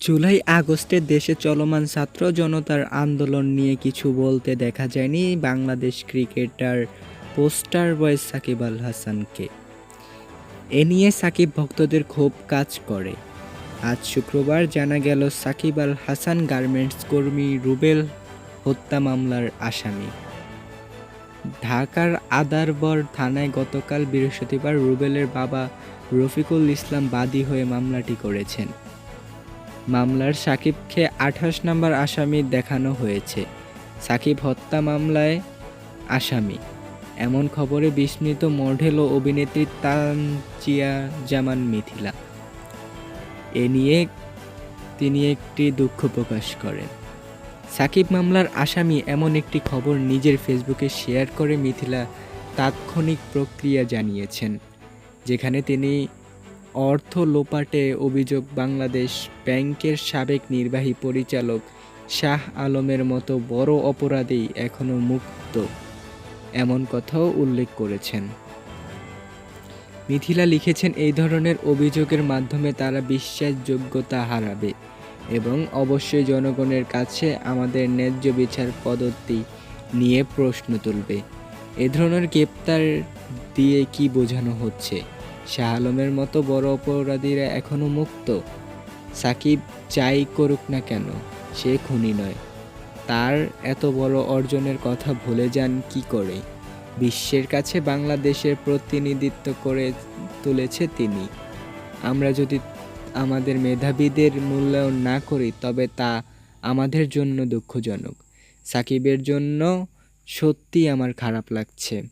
জুলাই আগস্টে দেশে চলমান ছাত্র জনতার আন্দোলন নিয়ে কিছু বলতে দেখা যায়নি Bangladesh cricketer poster boy Sakib Al হাসানকে। এ নিয়ে সাকিব ভক্তদের ক্ষোভ কাজ করে। আজ শুক্রবার জানা গেল, সাকিব আল হাসান গার্মেন্টস কর্মী রুবেল হত্যা মামলার আসামি। ঢাকার আদারবর থানায় গতকাল বৃহস্পতিবার রুবেলের বাবা রফিকুল ইসলাম বাদী হয়ে মামলাটি করেছেন। মামলার সাকিবকে আঠাশ নম্বর আসামি দেখানো হয়েছে। সাকিব হত্যা মামলায় আসামি। এমন খবরে বিস্মিত মডেল ও অভিনেত্রী তানজিয়া জামান মিথিলা। এ নিয়ে তিনি একটি দুঃখ প্রকাশ করেন। সাকিব মামলার আসামি এমন একটি খবর নিজের ফেসবুকে শেয়ার করে মিথিলা তাৎক্ষণিক প্রক্রিয়া জানিয়েছেন, যেখানে তিনি অর্থ লোপাটে অভিযোগ বাংলাদেশ ব্যাংকের সাবেক নির্বাহী পরিচালক শাহ আলমের মতো বড় অপরাধী এখনও মুক্ত, এমন কথাও উল্লেখ করেছেন। মিথিলা লিখেছেন, এই ধরনের অভিযোগের মাধ্যমে তারা বিশ্বাসযোগ্যতা হারাবে এবং অবশ্যই জনগণের কাছে আমাদের ন্যায্য বিচার পদ্ধতি নিয়ে প্রশ্ন তুলবে। এ ধরনের গ্রেপ্তার দিয়ে কি বোঝানো হচ্ছে? শাহ আলমের মতো বড় অপরাধীরা এখনও মুক্ত। সাকিব যাই করুক না কেন, সে খুনি নয়। তার এত বড় অর্জনের কথা ভুলে যান কি করে? বিশ্বের কাছে বাংলাদেশের প্রতিনিধিত্ব করে তুলেছে তিনি। আমরা যদি আমাদের মেধাবীদের মূল্যায়ন না করি, তবে তা আমাদের জন্য দুঃখজনক। সাকিবের জন্য সত্যি আমার খারাপ লাগছে।